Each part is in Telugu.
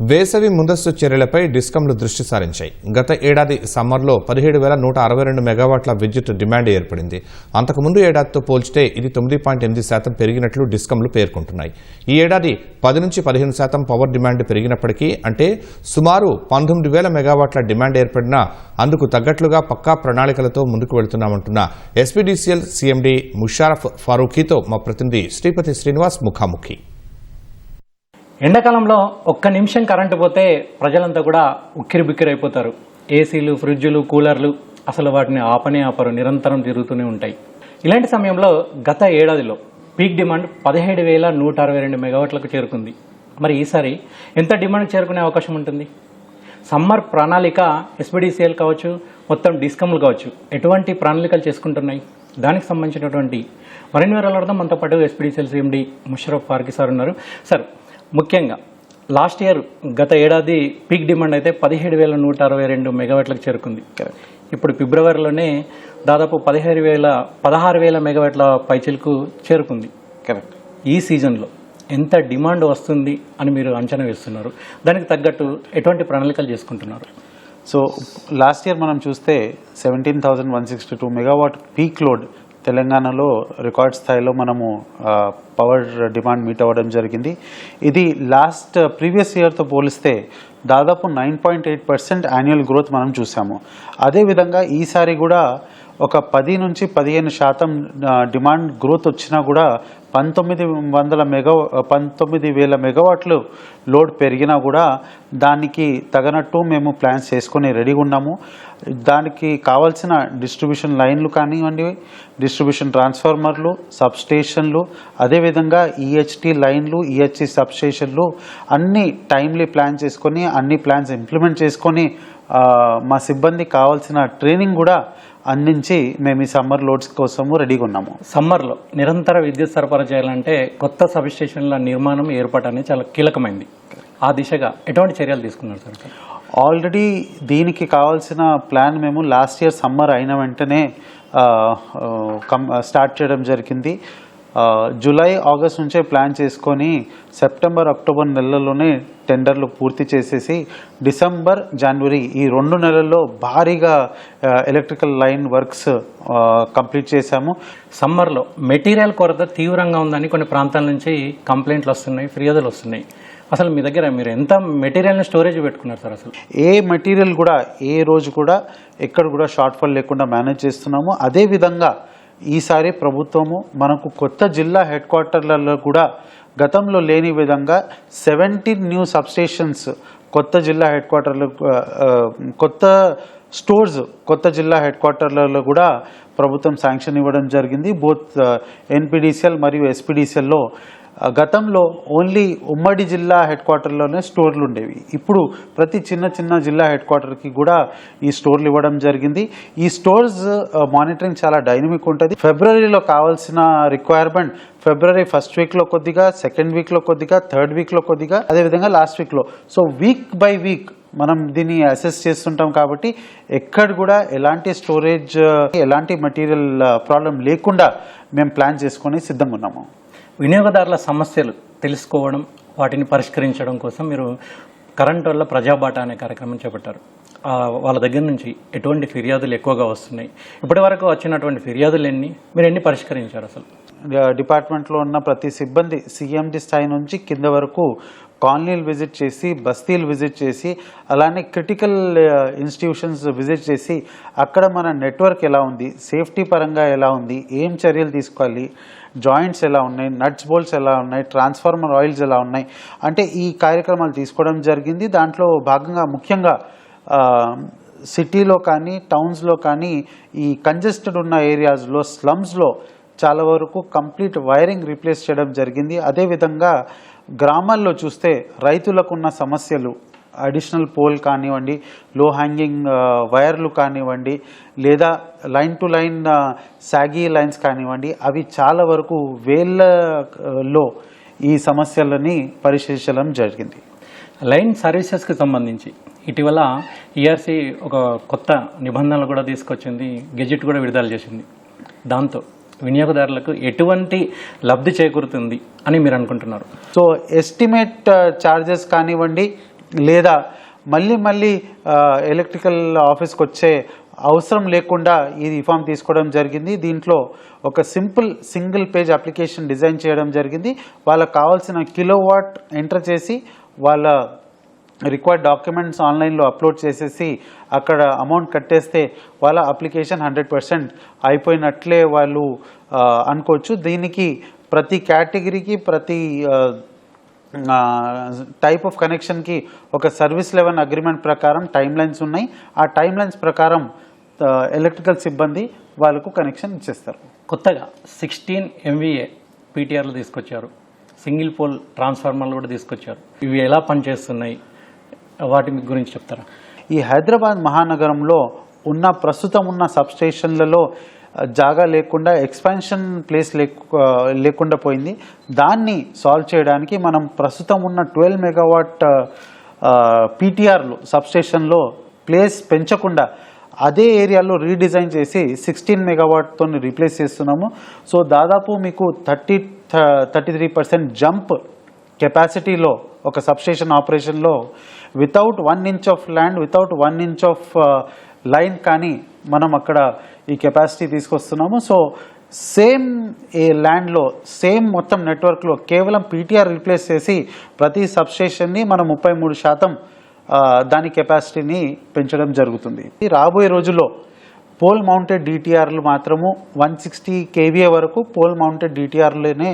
వేసవి ముందస్తు చర్యలపై డిస్కంలు దృష్టి సారించాయి. గత ఏడాది సమ్మర్లో పదిహేడు వేల నూట అరవై రెండు మెగావాట్ల విద్యుత్ డిమాండ్ ఏర్పడింది. అంతకుముందు ఏడాదితో పోల్చితే ఇది తొమ్మిది పాయింట్ ఎనిమిది శాతం పెరిగినట్లు డిస్కంలు పేర్కొంటున్నాయి. ఈ ఏడాది పది నుంచి పదిహేను శాతం పవర్ డిమాండ్ పెరిగినప్పటికీ అంటే సుమారు పంతొమ్మిది వేల మెగావాట్ల డిమాండ్ ఏర్పడినా అందుకు తగ్గట్లుగా పక్కా ప్రణాళికలతో ముందుకు వెళుతున్నామంటున్న ఎస్పీడీసీఎల్ సీఎండీ ముషారఫ్ ఫారూఖీతో మా ప్రతినిధి శ్రీపతి శ్రీనివాస్ ముఖాముఖి. ఎండాకాలంలో ఒక్క నిమిషం కరెంటు పోతే ప్రజలంతా కూడా ఉక్కిరి బిక్కిరి అయిపోతారు ఏసీలు ఫ్రిడ్జులు కూలర్లు అసలు వాటిని ఆపనే ఆపరు నిరంతరం తిరుగుతూనే ఉంటాయి. ఇలాంటి సమయంలో గత ఏడాదిలో పీక్ డిమాండ్ పదిహేడు వేల నూట అరవై రెండు మెగావాట్లకు చేరుకుంది. మరి ఈసారి ఎంత డిమాండ్ చేరుకునే అవకాశం ఉంటుంది? సమ్మర్ ప్రణాళిక ఎస్బిడిసిఎల్ కావచ్చు మొత్తం డిస్కమ్లు కావచ్చు ఎటువంటి ప్రణాళికలు చేసుకుంటున్నాయి? దానికి సంబంధించినటువంటి మరిన్ని వివరాలు మనతో పాటు SPDCL CMD Musharraf Farooqui sir ఉన్నారు. సార్ ముఖ్యంగా లాస్ట్ ఇయర్ గత ఏడాది పీక్ డిమాండ్ అయితే పదిహేడు వేల నూట అరవై రెండు మెగావాట్లకు చేరుకుంది. ఇప్పుడు ఫిబ్రవరిలోనే దాదాపు పదిహేడు వేల పదహారు వేల మెగావాట్ల పైచిలకు చేరుకుంది. కరెక్ట్. ఈ సీజన్లో ఎంత డిమాండ్ వస్తుంది అని మీరు అంచనా వేస్తున్నారు? దానికి తగ్గట్టు ఎటువంటి ప్రణాళికలు చేసుకుంటున్నారు? సో లాస్ట్ ఇయర్ మనం చూస్తే seventeen thousand one sixty two megawatt peak load తెలంగాణలో రికార్డ్ స్థాయిలో మనము పవర్ డిమాండ్ మీట్ అవ్వడం జరిగింది. ఇది లాస్ట్ ప్రీవియస్ ఇయర్తో పోలిస్తే దాదాపు nine point eight percent annual growth మనం చూసాము. అదేవిధంగా ఈసారి కూడా ఒక పది నుంచి పదిహేను శాతం డిమాండ్ గ్రోత్ వచ్చినా కూడా పంతొమ్మిది వందల మెగా పంతొమ్మిది వేల మెగావాట్లు లోడ్ పెరిగినా కూడా దానికి తగినట్టు మేము ప్లాన్స్ చేసుకొని రెడీగా ఉన్నాము. దానికి కావాల్సిన డిస్ట్రిబ్యూషన్ లైన్లు కానివ్వండి డిస్ట్రిబ్యూషన్ ట్రాన్స్ఫార్మర్లు సబ్స్టేషన్లు అదేవిధంగా ఈహెచ్టి లైన్లు ఈహెచ్సి సబ్స్టేషన్లు అన్ని టైమ్లీ ప్లాన్ చేసుకొని అన్ని ప్లాన్స్ ఇంప్లిమెంట్ చేసుకొని మా సిబ్బంది కావాల్సిన ట్రైనింగ్ కూడా అందించి మేము ఈ సమ్మర్ లోడ్స్ కోసము రెడీగా ఉన్నాము. సమ్మర్లో నిరంతర విద్యుత్ సరఫరా చేయాలంటే కొత్త సబ్ స్టేషన్ల నిర్మాణం ఏర్పాటు అనేది చాలా కీలకమైంది. ఆ దిశగా ఎటువంటి చర్యలు తీసుకున్నారు సార్? ఆల్రెడీ దీనికి కావాల్సిన ప్లాన్ మేము లాస్ట్ ఇయర్ సమ్మర్ అయిన వెంటనే కం స్టార్ట్ చేయడం జరిగింది. జూలై ఆగస్ట్ నుంచే ప్లాన్ చేసుకొని సెప్టెంబర్ అక్టోబర్ నెలల్లోనే టెండర్లు పూర్తి చేసేసి డిసెంబర్ జనవరి ఈ రెండు నెలల్లో భారీగా ఎలక్ట్రికల్ లైన్ వర్క్స్ కంప్లీట్ చేశాము. సమ్మర్లో మెటీరియల్ కొరత తీవ్రంగా ఉందని కొన్ని ప్రాంతాల నుంచి కంప్లైంట్లు వస్తున్నాయి ఫిర్యాదులు వస్తున్నాయి. అసలు మీ దగ్గర మీరు ఎంత మెటీరియల్ని స్టోరేజ్ పెట్టుకున్నారు సార్ అసలు? ఏ మెటీరియల్ కూడా ఏ రోజు కూడా ఎక్కడ కూడా షార్ట్ ఫాల్ లేకుండా మేనేజ్ చేస్తున్నాము. అదేవిధంగా ఈసారి ప్రభుత్వము మనకు కొత్త జిల్లా హెడ్ క్వార్టర్లలో కూడా గతంలో లేని విధంగా సెవెంటీన్ న్యూ సబ్స్టేషన్స్ కొత్త జిల్లా హెడ్ క్వార్టర్లు కొత్త స్టోర్స్ కొత్త జిల్లా హెడ్ క్వార్టర్లలో కూడా ప్రభుత్వం శాంక్షన్ ఇవ్వడం జరిగింది. బోత్ ఎన్పిడిసిఎల్ మరియు ఎస్పీడీసీఎల్లో గతంలో ఓన్లీ ఉమ్మడి జిల్లా హెడ్ క్వార్టర్లోనే స్టోర్లు ఉండేవి. ఇప్పుడు ప్రతి చిన్న చిన్న జిల్లా హెడ్ క్వార్టర్కి కూడా ఈ స్టోర్లు ఇవ్వడం జరిగింది. ఈ స్టోర్స్ మానిటరింగ్ చాలా డైనమిక్ ఉంటుంది. ఫిబ్రవరిలో కావాల్సిన రిక్వైర్మెంట్ ఫిబ్రవరి ఫస్ట్ వీక్లో కొద్దిగా సెకండ్ వీక్లో కొద్దిగా థర్డ్ వీక్లో కొద్దిగా అదేవిధంగా లాస్ట్ వీక్లో. సో వీక్ బై వీక్ మనం దీన్ని అసెస్ చేస్తుంటాం కాబట్టి ఎక్కడ కూడా ఎలాంటి స్టోరేజ్ ఎలాంటి మెటీరియల్ ప్రాబ్లం లేకుండా మేము ప్లాన్ చేసుకొని సిద్ధంగా ఉన్నాము. వినియోగదారుల సమస్యలు తెలుసుకోవడం వాటిని పరిష్కరించడం కోసం మీరు కరెంట్ వల్ల ప్రజాబాట అనే కార్యక్రమం చేపట్టారు. వాళ్ళ దగ్గర నుంచి ఎటువంటి ఫిర్యాదులు ఎక్కువగా వస్తున్నాయి. ఇప్పటి వరకు వచ్చినటువంటి ఫిర్యాదులు ఎన్ని? మీరు ఎన్ని పరిష్కరించారు అసలు? డిపార్ట్మెంట్లో ఉన్న ప్రతి సిబ్బంది సిఎండి స్థాయి నుంచి కింద వరకు కాలనీలు విజిట్ చేసి బస్తీలు విజిట్ చేసి అలానే క్రిటికల్ ఇన్స్టిట్యూషన్స్ విజిట్ చేసి అక్కడ మన నెట్వర్క్ ఎలా ఉంది సేఫ్టీ పరంగా ఎలా ఉంది ఏం చర్యలు తీసుకోవాలి జాయింట్స్ ఎలా ఉన్నాయి నట్స్ బోల్ట్స్ ఎలా ఉన్నాయి ట్రాన్స్ఫార్మర్ ఆయిల్స్ ఎలా ఉన్నాయి అంటే ఈ కార్యక్రమాలు తీసుకోవడం జరిగింది. దాంట్లో భాగంగా ముఖ్యంగా సిటీలో కానీ టౌన్స్లో కానీ ఈ కంజెస్టెడ్ ఉన్న ఏరియాస్లో స్లమ్స్లో చాలా వరకు కంప్లీట్ వైరింగ్ రీప్లేస్ చేయడం జరిగింది. అదేవిధంగా గ్రామాల్లో చూస్తే రైతులకు ఉన్న సమస్యలు అడిషనల్ పోల్ కానివ్వండి లో హ్యాంగింగ్ uh, వైర్లు కానివ్వండి లేదా లైన్ టు లైన్ సాగీ లైన్స్ కానివ్వండి అవి చాలా వరకు వేళ్ళలో ఈ సమస్యలని పరిశీలించడం జరిగింది. లైన్ సర్వీసెస్కి సంబంధించి ఇటీవల ఈఆర్సీ ఒక కొత్త నిబంధనలు కూడా తీసుకొచ్చింది గెజెట్ కూడా విడుదల చేసింది. దాంతో వినియోగదారులకు ఎటువంటి లబ్ధి చేకూరుతుంది అని మీరు అనుకుంటున్నారు? సో ఎస్టిమేట్ ఛార్జెస్ కానివ్వండి లేదా మళ్ళీ మళ్ళీ ఎలక్ట్రికల్ ఆఫీస్కి వచ్చే అవసరం లేకుండా ఈ రిఫార్మ్ తీసుకోవడం జరిగింది. దీంట్లో ఒక simple single page application design చేయడం జరిగింది. వాళ్ళకి కావాల్సిన కిలో వాట్ ఎంటర్ చేసి వాళ్ళ రిక్వైర్డ్ డాక్యుమెంట్స్ ఆన్లైన్లో అప్లోడ్ చేసేసి అక్కడ అమౌంట్ కట్టేస్తే వాళ్ళ అప్లికేషన్ హండ్రెడ్ పర్సెంట్ అయిపోయినట్లే వాళ్ళు అనుకోవచ్చు. దీనికి ప్రతి కేటగిరీకి ప్రతి టైప్ ఆఫ్ కనెక్షన్కి ఒక సర్వీస్ లెవెల్ అగ్రిమెంట్ ప్రకారం టైం లైన్స్ ఉన్నాయి. ఆ టైం లైన్స్ ప్రకారం ఎలక్ట్రికల్ సిబ్బంది వాళ్ళకు కనెక్షన్ ఇచ్చేస్తారు. కొత్తగా సిక్స్టీన్ ఎంవీఏ పీటీఆర్లు తీసుకొచ్చారు. సింగిల్ పోల్ ట్రాన్స్ఫార్మర్లు కూడా తీసుకొచ్చారు. ఇవి ఎలా పనిచేస్తున్నాయి? వాటి గురించి చెప్తారా? ఈ హైదరాబాద్ మహానగరంలో ఉన్న ప్రస్తుతం ఉన్న సబ్స్టేషన్లలో స్టేషన్లలో జాగా లేకుండా ఎక్స్పాన్షన్ ప్లేస్ లేకు లేకుండా పోయింది. దాన్ని సాల్వ్ చేయడానికి మనం ప్రస్తుతం ఉన్న ట్వెల్వ్ మెగావాట్ పీటీఆర్లు సబ్స్టేషన్లో ప్లేస్ పెంచకుండా అదే ఏరియాలో రీడిజైన్ చేసి సిక్స్టీన్ మెగావాట్తో రీప్లేస్ చేస్తున్నాము. సో దాదాపు మీకు thirty thirty three percent jump కెపాసిటీలో ఒక సబ్స్టేషన్ ఆపరేషన్లో without one inch of land without one inch of line కానీ మనం అక్కడ ఈ కెపాసిటీ తీసుకొస్తున్నాము. సో సేమ్ ఏ ల్యాండ్లో సేమ్ మొత్తం నెట్వర్క్లో కేవలం పీటీఆర్ రీప్లేస్ చేసి ప్రతి సబ్స్టేషన్ని మనం ముప్పై మూడు శాతం uh, దాని కెపాసిటీని పెంచడం జరుగుతుంది. రాబోయే రోజుల్లో పోల్ మౌంటెడ్ డిటిఆర్లు మాత్రము వన్ సిక్స్టీ కేవీఏ వరకు పోల్ మౌంటెడ్ డిటిఆర్లోనే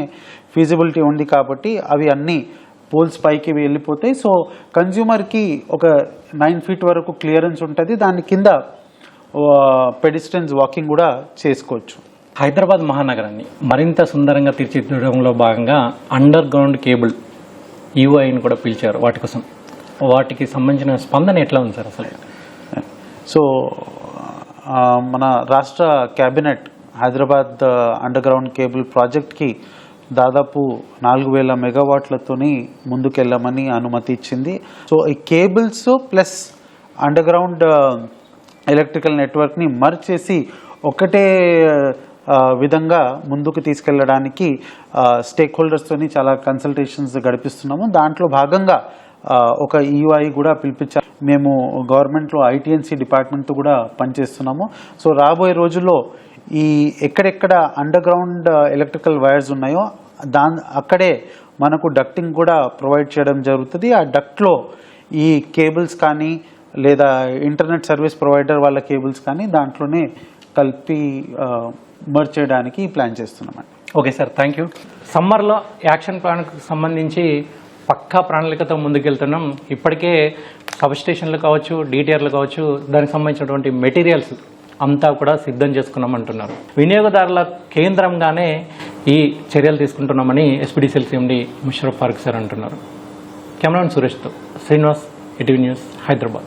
ఫీజిబిలిటీ ఉంది కాబట్టి అవి అన్నీ పోల్స్ పైకి వెళ్ళిపోతాయి. సో కన్జ్యూమర్కి ఒక నైన్ ఫీట్ వరకు క్లియరెన్స్ ఉంటుంది. దాని కింద పెడిస్టెన్స్ వాకింగ్ కూడా చేసుకోవచ్చు. హైదరాబాద్ మహానగరాన్ని మరింత సుందరంగా తీర్చిదిద్దడంలో భాగంగా అండర్ గ్రౌండ్ కేబుల్ యూఐని కూడా పిలిచారు వాటి కోసం. వాటికి సంబంధించిన స్పందన ఎట్లా ఉంది సార్ అసలు? సో మన రాష్ట్ర cabinet Hyderabad underground cable ప్రాజెక్ట్కి దాదాపు నాలుగు వేల మెగావాట్లతోని ముందుకెళ్ళమని అనుమతి ఇచ్చింది. సో ఈ cables plus underground electrical నెట్వర్క్ని మర్చేసి చేసి ఒకటే విధంగా ముందుకు తీసుకెళ్ళడానికి స్టేక్ హోల్డర్స్తోని చాలా కన్సల్టేషన్స్ గడిపిస్తున్నాము. దాంట్లో భాగంగా ఒక ఈఐ కూడా పిలిపించారు. మేము గవర్నమెంట్లో ఐటీఎన్సీ డిపార్ట్మెంట్తో కూడా పనిచేస్తున్నాము. సో రాబోయే రోజుల్లో ఈ ఎక్కడెక్కడ అండర్ గ్రౌండ్ ఎలక్ట్రికల్ వైర్స్ ఉన్నాయో దాని అక్కడే మనకు డక్టింగ్ కూడా ప్రొవైడ్ చేయడం జరుగుతుంది. ఆ డక్ట్లో ఈ కేబుల్స్ కానీ లేదా ఇంటర్నెట్ సర్వీస్ ప్రొవైడర్ వాళ్ళ కేబుల్స్ కానీ దాంట్లోనే కలిపి uh, మర్చ్ చేయడానికి ప్లాన్ చేస్తున్నామండి. ఓకే సార్ థ్యాంక్ యూ సమ్మర్లో యాక్షన్ ప్లాన్కు సంబంధించి పక్కా ప్రణాళికతో ముందుకెళ్తున్నాం. ఇప్పటికే సబ్ స్టేషన్లు కావచ్చు డీటీఆర్లు కావచ్చు దానికి సంబంధించినటువంటి మెటీరియల్స్ అంతా కూడా సిద్ధం చేసుకున్నాం అంటున్నారు వినియోగదారుల కేంద్రంగానే ఈ చర్యలు తీసుకుంటున్నామని SPDCL CMD Musharraf Farooq sir అంటున్నారు. కెమెరాన్ సురేష్తో శ్రీనివాస్ ఎటివి న్యూస్ హైదరాబాద్.